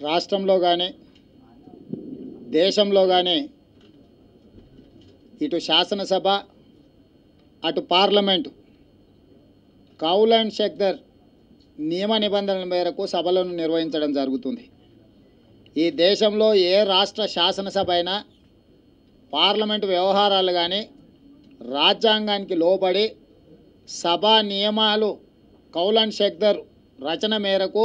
రాష్ట్రంలో కానీ దేశంలో కానీ ఇటు శాసనసభ అటు పార్లమెంటు కౌల్ అండ్ షెక్దర్ నియమ నిబంధనల మేరకు సభలను నిర్వహించడం జరుగుతుంది. ఈ దేశంలో ఏ రాష్ట్ర శాసనసభ అయినా పార్లమెంటు వ్యవహారాలు కానీ రాజ్యాంగానికి లోబడి సభా నియమాలు కౌల్ అండ్ షెక్దర్ రచన మేరకు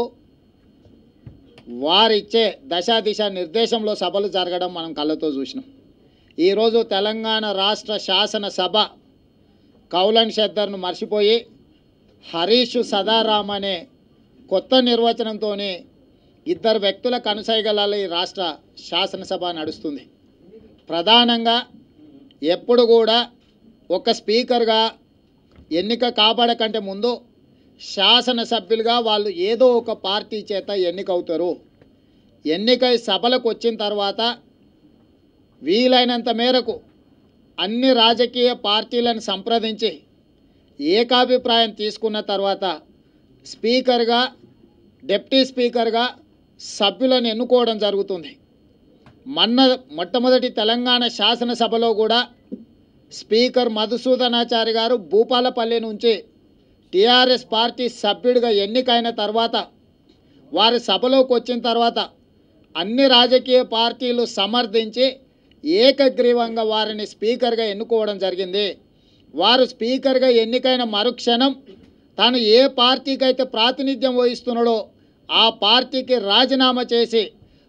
వారిచ్చే దశాదిశ నిర్దేశంలో సభలు జరగడం మనం కళ్ళతో చూసినాం. ఈరోజు తెలంగాణ రాష్ట్ర శాసనసభ కౌలన్ షెద్దర్ను మర్చిపోయి హరీష్ సదారాం అనే కొత్త నిర్వచనంతో ఇద్దరు వ్యక్తుల కనుసైగలాల ఈ రాష్ట్ర శాసనసభ నడుస్తుంది. ప్రధానంగా ఎప్పుడు కూడా ఒక స్పీకర్గా ఎన్నిక కాపాడకంటే ముందు శాసనసభ్యులుగా వాళ్ళు ఏదో ఒక పార్టీ చేత ఎన్నికవుతారు. ఎన్నికై సభలకు వచ్చిన తర్వాత వీలైనంత మేరకు అన్ని రాజకీయ పార్టీలను సంప్రదించి ఏకాభిప్రాయం తీసుకున్న తర్వాత స్పీకర్గా డిప్టీ స్పీకర్గా సభ్యులను ఎన్నుకోవడం జరుగుతుంది. మొన్న మొట్టమొదటి తెలంగాణ శాసనసభలో కూడా స్పీకర్ మధుసూదనాచారి గారు భూపాలపల్లి నుంచి టీఆర్ఎస్ పార్టీ సభ్యుడిగా ఎన్నికైన తర్వాత వారి సభలోకి వచ్చిన తర్వాత అన్ని రాజకీయ పార్టీలు సమర్థించి ఏకగ్రీవంగా వారిని స్పీకర్గా ఎన్నుకోవడం జరిగింది. వారు స్పీకర్గా ఎన్నికైన మరుక్షణం తాను ఏ పార్టీకి అయితే ప్రాతినిధ్యం వహిస్తున్నాడో ఆ పార్టీకి రాజీనామా చేసి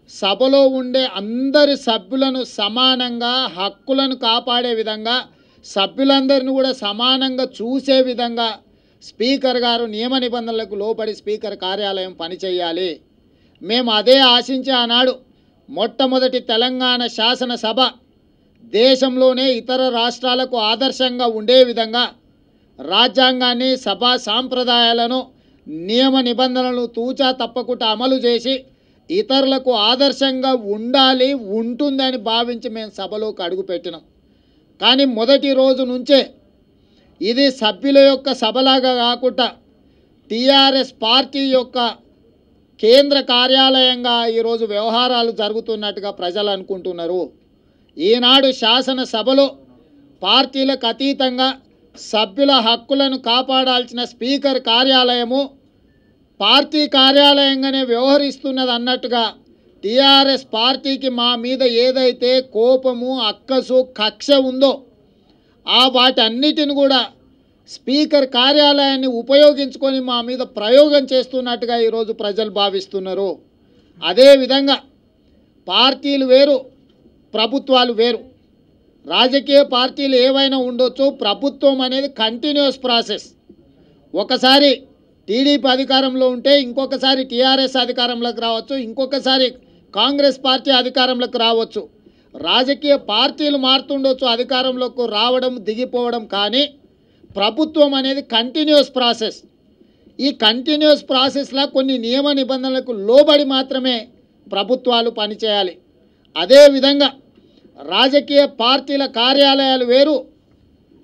సభలో ఉండే అందరి సభ్యులను సమానంగా హక్కులను కాపాడే విధంగా సభ్యులందరిని కూడా సమానంగా చూసే విధంగా స్పీకర్ గారు నియమ నిబంధనలకు లోబడి స్పీకర్ కార్యాలయం పనిచేయాలి. మేము అదే ఆశించే ఆనాడు మొట్టమొదటి తెలంగాణ శాసనసభ దేశంలోనే ఇతర రాష్ట్రాలకు ఆదర్శంగా ఉండే విధంగా రాజ్యాంగాన్ని సభా సాంప్రదాయాలను నియమ నిబంధనలను తూచా తప్పకుండా అమలు చేసి ఇతరులకు ఆదర్శంగా ఉండాలి ఉంటుందని భావించి మేము సభలోకి అడుగుపెట్టినాం. కానీ మొదటి రోజు నుంచే ఇది సభ్యుల యొక్క సభలాగా కాకుండా టీఆర్ఎస్ పార్టీ యొక్క కేంద్ర కార్యాలయంగా ఈరోజు వ్యవహారాలు జరుగుతున్నట్టుగా ప్రజలు అనుకుంటున్నారు. ఈనాడు శాసనసభలో పార్టీలకు అతీతంగా సభ్యుల హక్కులను కాపాడాల్సిన స్పీకర్ కార్యాలయము పార్టీ కార్యాలయంగానే వ్యవహరిస్తున్నది అన్నట్టుగా టీఆర్ఎస్ పార్టీకి మా మీద ఏదైతే కోపము అక్కసు కక్ష ఉందో ఆ వాటన్నిటిని కూడా స్పీకర్ కార్యాలయాన్ని ఉపయోగించుకొని మా మీద ప్రయోగం చేస్తున్నట్టుగా ఈరోజు ప్రజలు భావిస్తున్నారు. అదేవిధంగా పార్టీలు వేరు ప్రభుత్వాలు వేరు. రాజకీయ పార్టీలు ఏవైనా ఉండొచ్చు ప్రభుత్వం అనేది కంటిన్యూస్ ప్రాసెస్ ఒకసారి టీడీపీ అధికారంలో ఉంటే ఇంకొకసారి టీఆర్ఎస్ అధికారంలోకి రావచ్చు ఇంకొకసారి కాంగ్రెస్ పార్టీ అధికారంలోకి రావచ్చు. రాజకీయ పార్టీలు మారుతుండొచ్చు అధికారంలోకి రావడం దిగిపోవడం కానీ ప్రభుత్వం అనేది కంటిన్యూస్ ప్రాసెస్ ఈ కంటిన్యూస్ ప్రాసెస్లో కొన్ని నియమ నిబంధనలకు లోబడి మాత్రమే ప్రభుత్వాలు పనిచేయాలి. అదేవిధంగా రాజకీయ పార్టీల కార్యాలయాలు వేరు.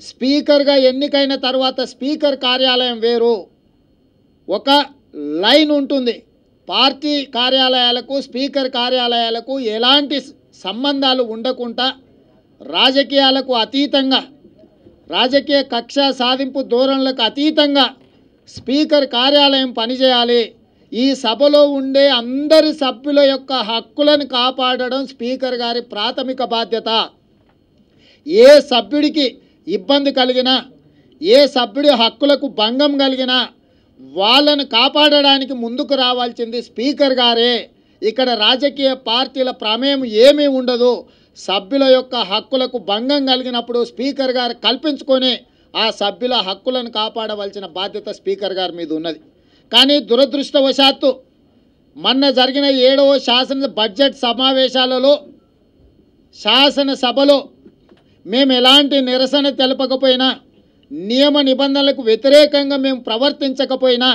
స్పీకర్గా ఎన్నికైన తర్వాత స్పీకర్ కార్యాలయం వేరు. ఒక లైన్ ఉంటుంది. పార్టీ కార్యాలయాలకు స్పీకర్ కార్యాలయాలకు ఎలాంటి సంబంధాలు ఉండకుండా రాజకీయాలకు అతీతంగా రాజకీయ కక్ష సాధింపు ధోరణులకు అతీతంగా స్పీకర్ కార్యాలయం పనిచేయాలి. ఈ సభలో ఉండే అందరి సభ్యుల యొక్క హక్కులను కాపాడడం స్పీకర్ గారి ప్రాథమిక బాధ్యత. ఏ సభ్యుడికి ఇబ్బంది కలిగినా ఏ సభ్యుడి హక్కులకు భంగం కలిగినా వాళ్ళను కాపాడడానికి ముందుకు రావాల్సింది స్పీకర్ గారే. ఇక్కడ రాజకీయ పార్టీల ప్రమేయం ఏమీ ఉండదు. సభ్యుల యొక్క హక్కులకు భంగం కలిగినప్పుడు స్పీకర్ గారు కల్పించుకొని ఆ సభ్యుల హక్కులను కాపాడవలసిన బాధ్యత స్పీకర్ గారి మీద ఉన్నది. కానీ దురదృష్టవశాత్తు మొన్న జరిగిన ఏడవ శాసన బడ్జెట్ సమావేశాలలో శాసనసభలో మేము ఎలాంటి నిరసన తెలపకపోయినా నియమ నిబంధనలకు వ్యతిరేకంగా మేము ప్రవర్తించకపోయినా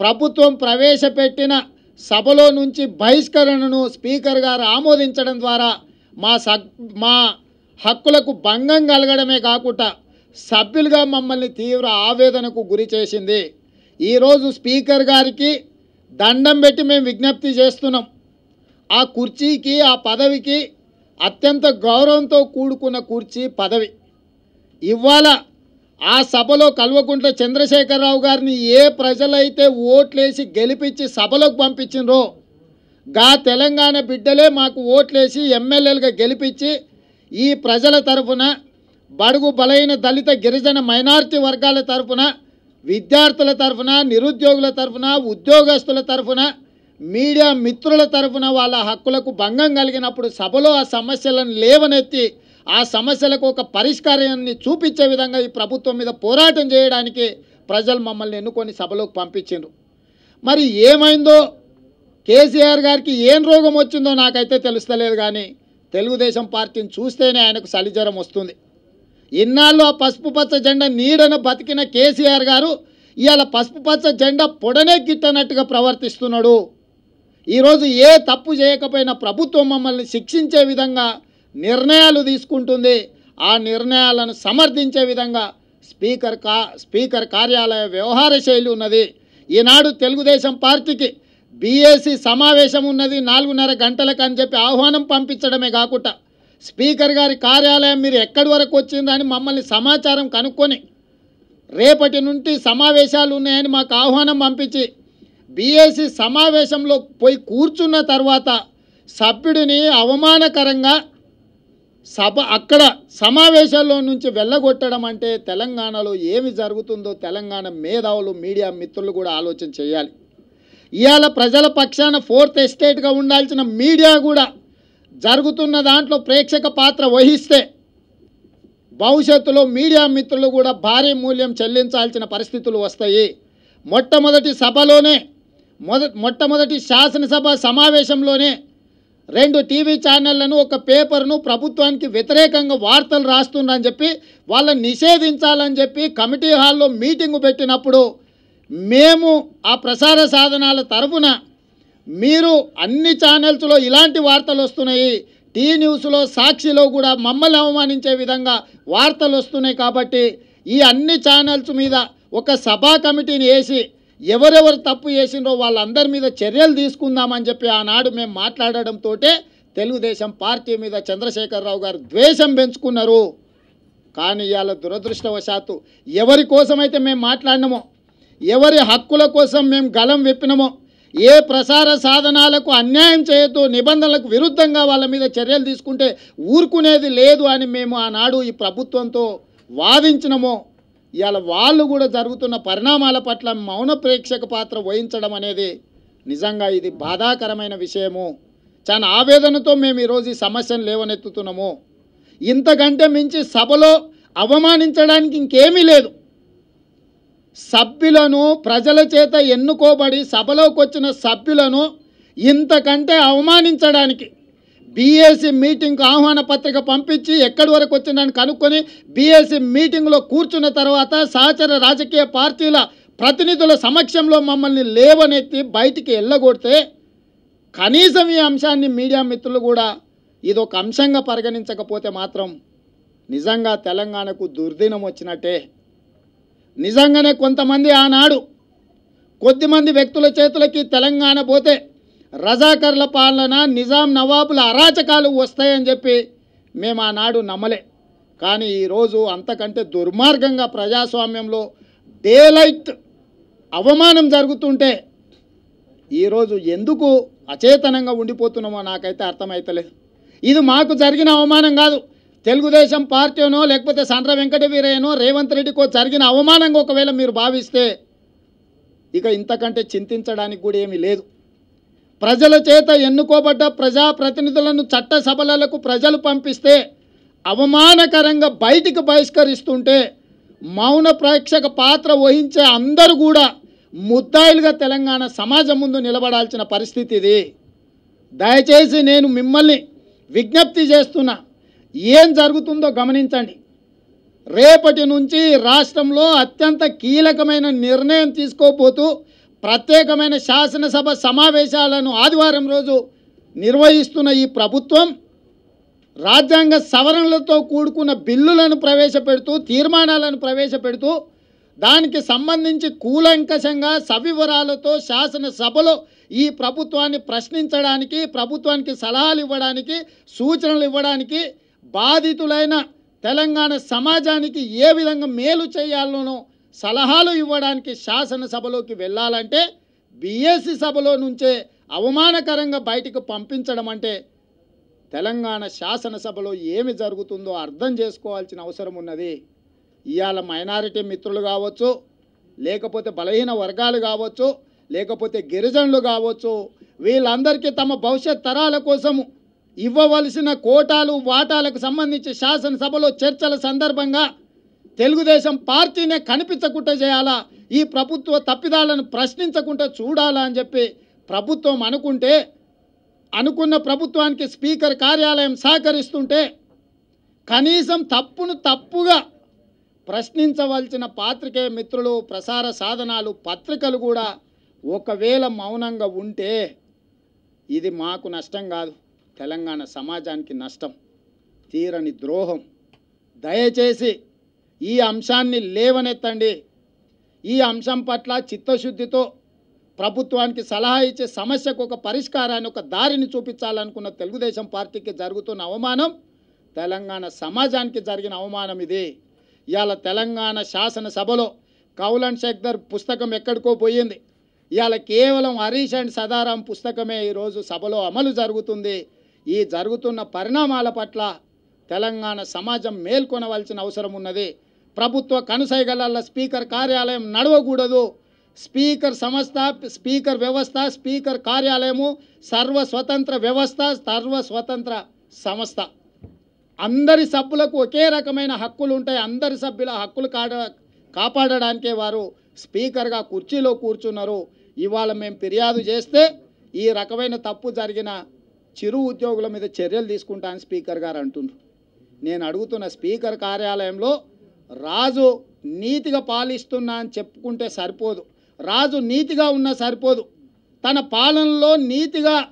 ప్రభుత్వం ప్రవేశపెట్టిన సభలో నుంచి బహిష్కరణను స్పీకర్ గారు ఆమోదించడం ద్వారా మా మా హక్కులకు భంగం కలగడమే కాకుండా సభ్యులుగా మమ్మల్ని తీవ్ర ఆవేదనకు గురి చేసింది. ఈరోజు స్పీకర్ గారికి దండం పెట్టి మేము విజ్ఞప్తి చేస్తున్నాం. ఆ కుర్చీకి ఆ పదవికి అత్యంత గౌరవంతో కూడుకున్న కుర్చీ పదవి. ఇవాళ ఆ సభలో కల్వకుంట్ల చంద్రశేఖరరావు గారిని ఏ ప్రజలైతే ఓట్లేసి గెలిపించి సభలోకి పంపించిండ్రో గా తెలంగాణ బిడ్డలే మాకు ఓట్లేసి ఎమ్మెల్యేలుగా గెలిపించి ఈ ప్రజల తరఫున బడుగు బలైన దళిత గిరిజన మైనారిటీ వర్గాల తరఫున విద్యార్థుల తరఫున నిరుద్యోగుల తరఫున ఉద్యోగస్తుల తరఫున మీడియా మిత్రుల తరఫున వాళ్ళ హక్కులకు భంగం కలిగినప్పుడు సభలో ఆ సమస్యలను లేవనెత్తి ఆ సమస్యలకు ఒక పరిష్కారాన్ని చూపించే విధంగా ఈ ప్రభుత్వం మీద పోరాటం చేయడానికి ప్రజలు మమ్మల్ని ఎన్నుకొని సభలోకి పంపించిండ్రు. మరి ఏమైందో కేసీఆర్ గారికి ఏం రోగం వచ్చిందో నాకైతే తెలుస్తలేదు కానీ తెలుగుదేశం పార్టీని చూస్తేనే ఆయనకు సలిజ్వరం వస్తుంది. ఇన్నాళ్ళు ఆ పసుపు పచ్చ జెండా నీడను బతికిన కేసీఆర్ గారు ఇవాళ పసుపు పచ్చ జెండా పొడనే గిట్టనట్టుగా ప్రవర్తిస్తున్నాడు. ఈరోజు ఏ తప్పు చేయకపోయినా ప్రభుత్వం మమ్మల్ని శిక్షించే విధంగా నిర్ణయాలు తీసుకుంటుంది. ఆ నిర్ణయాలను సమర్థించే విధంగా స్పీకర్ కా స్పీకర్ కార్యాలయ వ్యవహార శైలి ఉన్నది. ఈనాడు తెలుగుదేశం పార్టీకి బీఏసీ సమావేశం ఉన్నది నాలుగున్నర గంటలకు అని చెప్పి ఆహ్వానం పంపించడమే కాకుండా స్పీకర్ గారి కార్యాలయం మీరు ఎక్కడి వరకు వచ్చిందని మమ్మల్ని సమాచారం కనుక్కొని రేపటి నుండి సమావేశాలు ఉన్నాయని మాకు ఆహ్వానం పంపించి బీఏసీ సమావేశంలో పోయి కూర్చున్న తర్వాత సభ్యుడిని అవమానకరంగా సభ అక్కడ సమావేశాల్లో నుంచి వెళ్ళగొట్టడం అంటే తెలంగాణలో ఏమి జరుగుతుందో తెలంగాణ మేధావులు మీడియా మిత్రులు కూడా ఆలోచన చేయాలి. ఇవాళ ప్రజల పక్షాన ఫోర్త్ ఎస్టేట్గా ఉండాల్సిన మీడియా కూడా జరుగుతున్న దాంట్లో ప్రేక్షక పాత్ర వహిస్తే భవిష్యత్తులో మీడియా మిత్రులు కూడా భారీ మూల్యం చెల్లించాల్సిన పరిస్థితులు వస్తాయి. మొట్టమొదటి సభలోనే మొద మొట్టమొదటి శాసనసభ సమావేశంలోనే రెండు టీవీ ఛానళ్ళను ఒక పేపర్ను ప్రభుత్వానికి వ్యతిరేకంగా వార్తలు రాస్తుందని చెప్పి వాళ్ళని నిషేధించాలని చెప్పి కమిటీ హాల్లో మీటింగ్ పెట్టినప్పుడు మేము ఆ ప్రసార సాధనాల తరఫున మీరు అన్ని ఛానల్స్లో ఇలాంటి వార్తలు వస్తున్నాయి. టీ న్యూస్లో సాక్షిలో కూడా మమ్మల్ని అవమానించే విధంగా వార్తలు వస్తున్నాయి కాబట్టి ఈ అన్ని ఛానల్స్ మీద ఒక సభా కమిటీని వేసి ఎవరెవరు తప్పు చేసిండ్రో వాళ్ళందరి మీద చర్యలు తీసుకుందామని చెప్పి ఆనాడు మేము మాట్లాడడంతో తెలుగుదేశం పార్టీ మీద చంద్రశేఖరరావు గారు ద్వేషం పెంచుకున్నారు. కానీ ఇవాళ దురదృష్టవశాత్తు ఎవరి కోసమైతే మేము మాట్లాడినమో ఎవరి హక్కుల కోసం మేము గలం విప్పినమో ఏ ప్రసార సాధనాలకు అన్యాయం చేయొద్దు నిబంధనలకు విరుద్ధంగా వాళ్ళ మీద చర్యలు తీసుకుంటే ఊరుకునేది లేదు అని మేము ఆనాడు ఈ ప్రభుత్వంతో వాదించినమో ఇవాళ వాళ్ళు కూడా జరుగుతున్న పరిణామాల పట్ల మౌన ప్రేక్షక పాత్ర వహించడం అనేది నిజంగా ఇది బాధాకరమైన విషయము. చాలా ఆవేదనతో మేము ఈరోజు ఈ సమస్యను లేవనెత్తుతున్నాము. ఇంతకంటే మించి సభలో అవమానించడానికి ఇంకేమీ లేదు. సభ్యులను ప్రజల చేత ఎన్నుకోబడి సభలోకి వచ్చిన సభ్యులను ఇంతకంటే అవమానించడానికి బీఎస్సీ మీటింగ్కు ఆహ్వాన పత్రిక పంపించి ఎక్కడి వరకు వచ్చిందని కనుక్కొని బీఎస్సీ మీటింగ్లో కూర్చున్న తర్వాత సహచర రాజకీయ పార్టీల ప్రతినిధుల సమక్షంలో మమ్మల్ని లేవనెత్తి బయటికి వెళ్ళగొడితే కనీసం ఈ అంశాన్ని మీడియా మిత్రులు కూడా ఇది ఒక అంశంగా పరిగణించకపోతే మాత్రం నిజంగా తెలంగాణకు దుర్దినం వచ్చినట్టే. నిజంగానే కొంతమంది ఆనాడు కొద్దిమంది వ్యక్తుల చేతులకి తెలంగాణ పోతే రజాకర్ల పాలన నిజాం నవాబుల అరాచకాలు వస్తాయని చెప్పి మేము ఆనాడు నమ్మలే. కానీ ఈరోజు అంతకంటే దుర్మార్గంగా ప్రజాస్వామ్యంలో డేలైట్ అవమానం జరుగుతుంటే ఈరోజు ఎందుకు అచేతనంగా ఉండిపోతున్నామో నాకైతే అర్థమవుతలేదు ఇది మాకు జరిగిన అవమానం కాదు. తెలుగుదేశం పార్టీనో లేకపోతే సండ్ర వెంకట వీరయ్యనో రేవంత్ రెడ్డికో జరిగిన అవమానంగా ఒకవేళ మీరు భావిస్తే ఇక ఇంతకంటే చింతించడానికి కూడా ఏమీ లేదు. ప్రజల చేత ఎన్నుకోబడ్డ ప్రజాప్రతినిధులను చట్టసభలకు ప్రజలు పంపిస్తే అవమానకరంగా బయటికి బహిష్కరిస్తుంటే మౌన ప్రేక్షక పాత్ర వహించే అందరూ కూడా ముద్దాయిలుగా తెలంగాణ సమాజం ముందు నిలబడాల్సిన పరిస్థితి ఇది. దయచేసి నేను మిమ్మల్ని విజ్ఞప్తి చేస్తున్నా ఏం జరుగుతుందో గమనించండి. రేపటి నుంచి రాష్ట్రంలో అత్యంత కీలకమైన నిర్ణయం తీసుకోబోతూ ప్రత్యేకమైన శాసనసభ సమావేశాలను ఆదివారం రోజు నిర్వహిస్తున్న ఈ ప్రభుత్వం రాజ్యాంగ సవరణలతో కూడుకున్న బిల్లులను ప్రవేశపెడుతూ తీర్మానాలను ప్రవేశపెడుతూ దానికి సంబంధించి కూలంకషంగా సవివరాలతో శాసనసభలో ఈ ప్రభుత్వాన్ని ప్రశ్నించడానికి ప్రభుత్వానికి సలహాలు ఇవ్వడానికి సూచనలు ఇవ్వడానికి బాధితులైన తెలంగాణ సమాజానికి ఏ విధంగా మేలు చేయాలనో సలహాలు ఇవ్వడానికి శాసనసభలోకి వెళ్ళాలంటే బీఎస్సీ సభలో నుంచే అవమానకరంగా బయటకు పంపించడం అంటే తెలంగాణ శాసనసభలో ఏమి జరుగుతుందో అర్థం చేసుకోవాల్సిన అవసరం ఉన్నది. ఇవాళ మైనారిటీ మిత్రులు కావచ్చు లేకపోతే బలహీన వర్గాలు కావచ్చు లేకపోతే గిరిజనులు కావచ్చు వీళ్ళందరికీ తమ భవిష్యత్ తరాల కోసము ఇవ్వవలసిన కోటాలు వాటాలకు సంబంధించి శాసనసభలో చర్చల సందర్భంగా తెలుగుదేశం పార్టీనే కనిపించకుండా చేయాలా? ఈ ప్రభుత్వ తప్పిదాలను ప్రశ్నించకుండా చూడాలా అని చెప్పి ప్రభుత్వం అనుకుంటే అనుకున్న ప్రభుత్వానికి స్పీకర్ కార్యాలయం సహకరిస్తుంటే కనీసం తప్పును తప్పుగా ప్రశ్నించవలసిన పాత్రికేయ మిత్రులు ప్రసార సాధనాలు పత్రికలు కూడా ఒకవేళ మౌనంగా ఉంటే ఇది మాకు నష్టం కాదు. తెలంగాణ సమాజానికి నష్టం. తీరని ద్రోహం. దయచేసి ఈ అంశాన్ని లేవనెత్తండి. ఈ అంశం పట్ల చిత్తశుద్ధితో ప్రభుత్వానికి సలహా ఇచ్చే సమస్యకు ఒక పరిష్కారాన్ని ఒక దారిని చూపించాలనుకున్న తెలుగుదేశం పార్టీకి జరుగుతున్న అవమానం తెలంగాణ సమాజానికి జరిగిన అవమానం ఇది. ఇవాళ తెలంగాణ శాసనసభలో కౌలన్ శక్దర్ పుస్తకం ఎక్కడికో పోయింది. ఇవాళ కేవలం హరీష్ అండ్ సదారాం పుస్తకమే ఈరోజు సభలో అమలు జరుగుతుంది. ఈ జరుగుతున్న పరిణామాల పట్ల తెలంగాణ సమాజం మేల్కొనవలసిన అవసరం ఉన్నది. ప్రభుత్వ కనుసైగల స్పీకర్ కార్యాలయం నడవకూడదు. స్పీకర్ సంస్థ స్పీకర్ వ్యవస్థ స్పీకర్ కార్యాలయము సర్వ స్వతంత్ర వ్యవస్థ సర్వ స్వతంత్ర సంస్థ అందరి సభ్యులకు ఒకే రకమైన హక్కులు ఉంటాయి. అందరి సభ్యుల హక్కులు కాడ కాపాడడానికే వారు స్పీకర్గా కుర్చీలో కూర్చున్నారు. ఇవాళ మేము ఫిర్యాదు చేస్తే ఈ రకమైన తప్పు జరిగిన చిరు ఉద్యోగుల మీద చర్యలు తీసుకుంటాను స్పీకర్ గారు అంటున్నారు నేను అడుగుతున్న స్పీకర్ కార్యాలయంలో రాజు నీతిగా పాలిస్తున్నా అని చెప్పుకుంటే సరిపోదు. రాజు నీతిగా ఉన్నా సరిపోదు. తన పాలనలో నీతిగా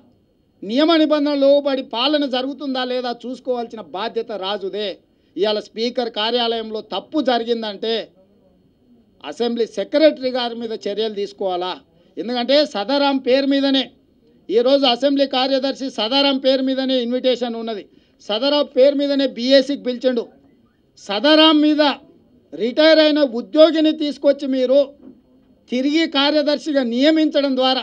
నియమ నిబంధనలు లోబడి పాలన జరుగుతుందా లేదా చూసుకోవాల్సిన బాధ్యత రాజుదే. ఇవాళ స్పీకర్ కార్యాలయంలో తప్పు జరిగిందంటే అసెంబ్లీ సెక్రటరీ గారి మీద చర్యలు తీసుకోవాలా? ఎందుకంటే సదారాం పేరు మీదనే. ఈరోజు అసెంబ్లీ కార్యదర్శి సదారాం పేరు మీదనే ఇన్విటేషన్ ఉన్నది. సదారాం పేరు మీదనే బీఏసీకి పిలిచిండు. సదారాం మీద రిటైర్ అయిన ఉద్యోగిని తీసుకొచ్చి మీరు తిరిగి కార్యదర్శిగా నియమించడం ద్వారా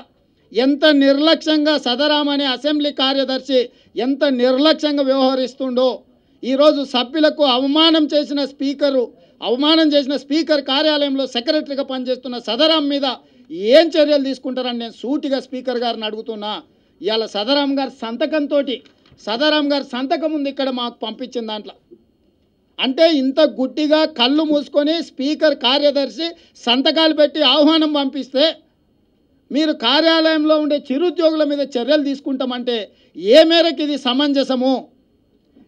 ఎంత నిర్లక్ష్యంగా సదరామనే అనే అసెంబ్లీ కార్యదర్శి ఎంత నిర్లక్ష్యంగా వ్యవహరిస్తుండో ఈరోజు సభ్యులకు అవమానం చేసిన స్పీకరు అవమానం చేసిన స్పీకర్ కార్యాలయంలో సెక్రటరీగా పనిచేస్తున్న సదరాం మీద ఏం చర్యలు తీసుకుంటారని నేను సూటిగా స్పీకర్ గారిని అడుగుతున్నా. ఇవాళ సదరాం గారి సంతకంతో సదరాం గారి సంతకం ఉంది ఇక్కడ మాకు పంపించిన దాంట్లో అంటే ఇంత గుడ్డిగా కళ్ళు మూసుకొని స్పీకర్ కార్యదర్శి సంతకాలు పెట్టి ఆహ్వానం పంపిస్తే మీరు కార్యాలయంలో ఉండే చిరుద్యోగుల మీద చర్యలు తీసుకుంటామంటే ఏ మేరకు ఇది సమంజసము?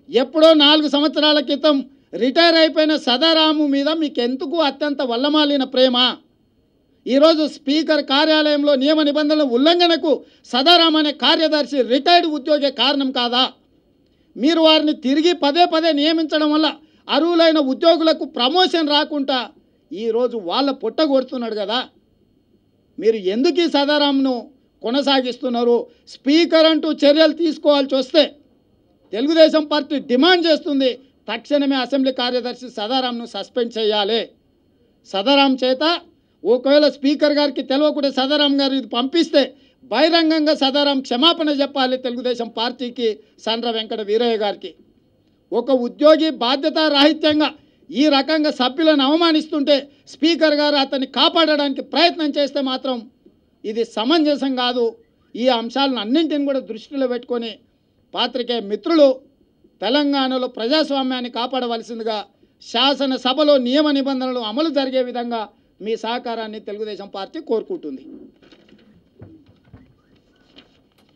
ఎప్పుడో నాలుగు సంవత్సరాల క్రితం రిటైర్ అయిపోయిన సదారాము మీద మీకు ఎందుకు అత్యంత వల్లమాలిన ప్రేమ? ఈరోజు స్పీకర్ కార్యాలయంలో నియమ నిబంధనల ఉల్లంఘనకు సదారాం అనే కార్యదర్శి రిటైర్డ్ ఉద్యోగి కారణం కాదా? మీరు వారిని తిరిగి పదే పదే నియమించడం వల్ల అర్హులైన ఉద్యోగులకు ప్రమోషన్ రాకుండా ఈరోజు వాళ్ళ పొట్ట కొడుతున్నాడు కదా. మీరు ఎందుకు ఈ సదారాంను కొనసాగిస్తున్నారు? స్పీకర్ అంటూ చర్యలు తీసుకోవాల్సి వస్తే తెలుగుదేశం పార్టీ డిమాండ్ చేస్తుంది తక్షణమే అసెంబ్లీ కార్యదర్శి సదారాంను సస్పెండ్ చేయాలి. సదారాం చేత ఒకవేళ స్పీకర్ గారికి తెలియకుండా సదారాం గారు ఇది పంపిస్తే బహిరంగంగా సదారాం క్షమాపణ చెప్పాలి తెలుగుదేశం పార్టీకి సండ్ర వెంకట వీరయ్య గారికి. ఒక ఉద్యోగి బాధ్యత రాహిత్యంగా ఈ రకంగా సభ్యులను అవమానిస్తుంటే స్పీకర్ గారు అతన్ని కాపాడడానికి ప్రయత్నం చేస్తే మాత్రం ఇది సమంజసం కాదు. ఈ అంశాలను అన్నింటిని కూడా దృష్టిలో పెట్టుకొని పాత్రికేయ మిత్రులు తెలంగాణలో ప్రజాస్వామ్యాన్ని కాపాడవలసిందిగా శాసనసభలో నియమ నిబంధనలు అమలు జరిగే విధంగా మీ సహకారాన్ని తెలుగుదేశం పార్టీ కోరుకుంటుంది.